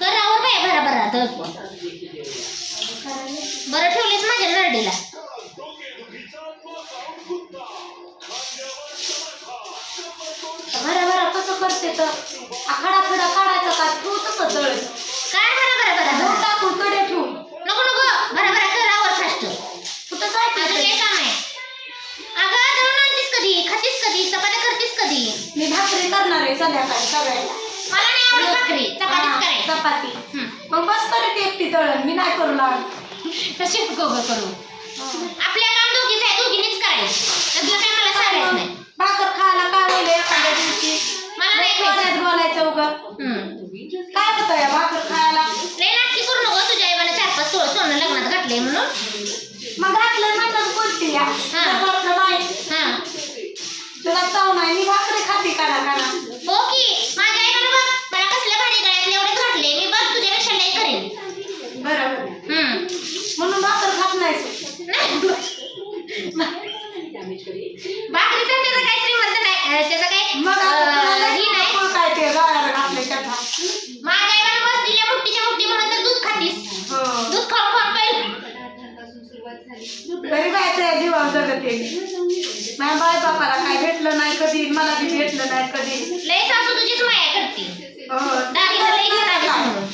करावर काय भरा भरा तर बरं ठेवलेस माझ्या नरडीला भरा भरा कसं करते तर? आखाडा खडा काढायचा का? कधी? चपात्या करतीस कधी? मी भाकरी करणार आहे संध्याकाळी सगळ्याला मला नाही आवडत भाकरी. चपातीच हा, करायची. चपाती. मग बस करते एकटी तळण. मी नाही करू लागत. तशी नको गं करू. आपल्या काम दोघीच आहे दोघींनीच करायचं. त्यातलं काय मला सांगायचं नाही. भाकर खायला काय होईल एखाद्या दिवशी? मला नाही खायचं. कोण्यात बोलायचं उगं. हम्म. काय होतं या भाकर खायला? लय नाटकी करू नको तुझ्या आईबाने चार पाच तोळ सोनं लग्नात घातले म्हणून. मग घातलं म्हणतात बोलते या. हा. नाही हा भाकरीचा त्याचा काय श्रीमंत नाही. त्याचा काय मग ही नाही. त्या जीवावर जगते माझ्या बाय बापाला काय भेटलं नाही कधी मला बी भेटलं नाही कधी. लय सासू तुझीच माया करते. हो. दागिने लय घेणारीस म्हणून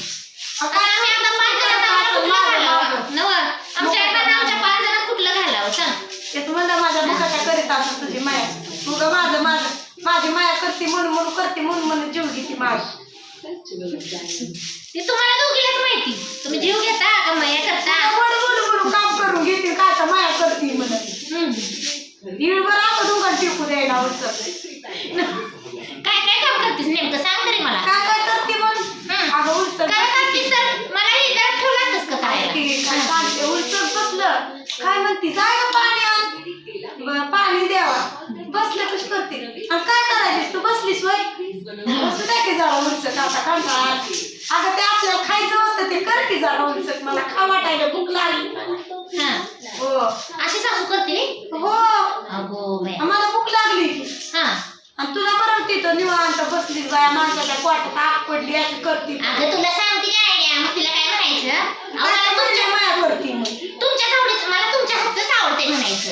आता आम्ही आता पाच जणांना आम्हाला कुठलं घालावं? नव. आमच्या आईबांना आमच्या पाच जणांना कुठलं घालावं? सांग ते म्हणलं माझ्या मुखाच्या करीत असं तुझी माया. माझं माझं माझी माया करते म्हणून म्हणून करते म्हणून म्हणून जीव घेते माझी. ते तुम्हाला दोघीलाच माहिती. तुम्ही जीव घेता का माया करता? बोलू बोलू बोलू काम करून घेते काय तर माया करते म्हणत हम्म. इळभर आपण दुकान टिकू द्यायला काय काय काम करतेस नेमकं? सांग तरी मला. काय काय करते मग. अगं उलट काय करतेस तर? मला हे ठेवलं असतंस का काय करायला सांगते. उलट बसलं. काय म्हणते? जाय गं पाणी आण. बरं, पाणी द्यावा बसलं कशी करते? आणि काय करायची तू बसलीस वय? बसू द्या की जरा उलचक आता आला. अगं ते आपल्याला खायचं होतं ते कर की उलचक मला खा वाटायला भूक लागली. हा हो. अशी सासू करते? हो अगो बाय आम्हाला भूक लागली की हा आणि तुला बरं तिथं निवांत बसलीस बाया माणसाच्या पोटात आग पडली अशी करते अगं तुला सांगते काय आयडिया मग तिला काय म्हणायचं? तुमच्या माया करते मग? तुमच्याच आवडीचं मला तुमच्या हातच आवडते म्हणायचं.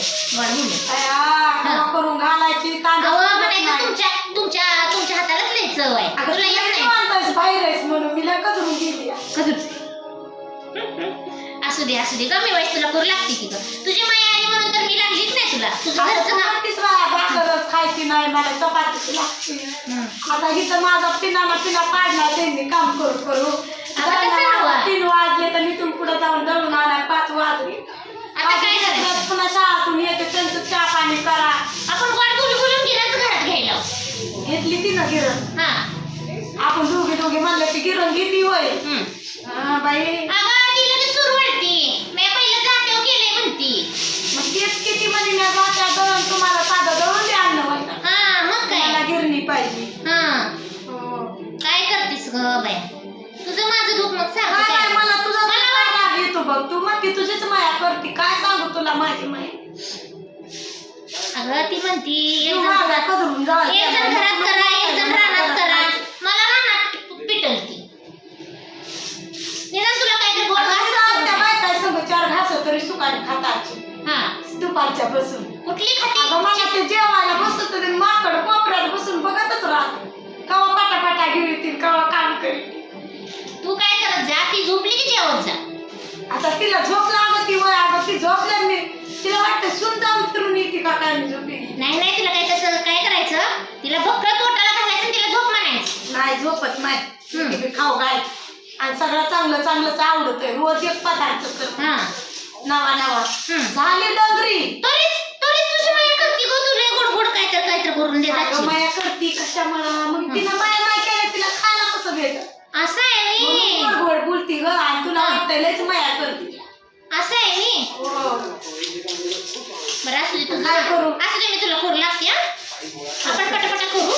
करून घालायची अहो म्हणायचं. तुमच्या तुमच्या तुमच्या हातालाच लय चव आहे. अगं तुला तुला येत नाही. निवांत बाहेर आहेस म्हणून मी लय कधरून गेली असू दे असू दे कमी वयस तुला करू लागते की गं. तुझी माया आली म्हणून तर मी लागलीच नाही तुला. तुझं घरचं भाकरच खायची नाही मला चपातीच लागते. आता इथं माझा पिनाला पिना पाडला त्यांनी काम करू करू. आता कसं? तीन वाजले तर इथून पुढे जाऊन दळून आणाय पाच वाजले. आता काय करायचं? पुन्हा शाळातून येते त्यांचं चहा पाणी करा. आपण गोड बोलून बोलून गिरच घरात घ्यायला घेतली ती ना गिरण हा. आपण दोघे दोघे म्हणलं ती गिरण घेतली होय. हं. हा, बाई. करते काय सांगू तुला माझी माया अगं ती म्हणती एक तू जण माझ्या घरात कदरून जा एक जण घरात करा एक जण रानात करा. मला रानात पिटलती निदान तुला काहीतरी गोड घास त्या बायका संग चार घास तरी सुकाने खाताची हा. दुपारच्या बसून. कुठली अगं मला खाती ते जेवायला बसत ते माकड कोपऱ्यात बसून बघतच राहत. कवा पाटा घेऊन येतील कवा काम तू काय करत जा ती झोपली की जेवत जा. नाही झोपत नाही. खाऊ घाल. आणि सगळं चांगलं चांगलंच आवडत रोज एक पदार्थ कर. हा. नवा नवा. झाली डंगरी. तरीच तरीच तुझी माया करती गो तुला. गोड गोड काय तर काय तर करून देत अगं असशील. माया करती कशामुळं? मग तिनं माया नाही केलं तिला खायला कसं असं आहे. मी म्हणून गोड गोड बोलती ग. आणि तुला. वाटतं लयच माया करती. असं आहे. मी हो. बरं असू दे तुझं काय करू? असू दे मी तुला करू लागते हा. आपण पटापटा करू.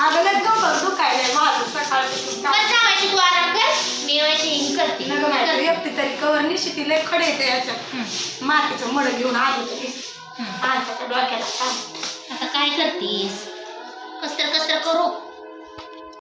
अगं लग बघ तू काय? नाही माझं सकाळपासून तू आराम कर. मी यायची करते. तरी कवर निशी ती लय खडे याच्यात. मातीचं मड घेऊन आली आता डोक्याला आता काय करतेस? कसर कसतर करू.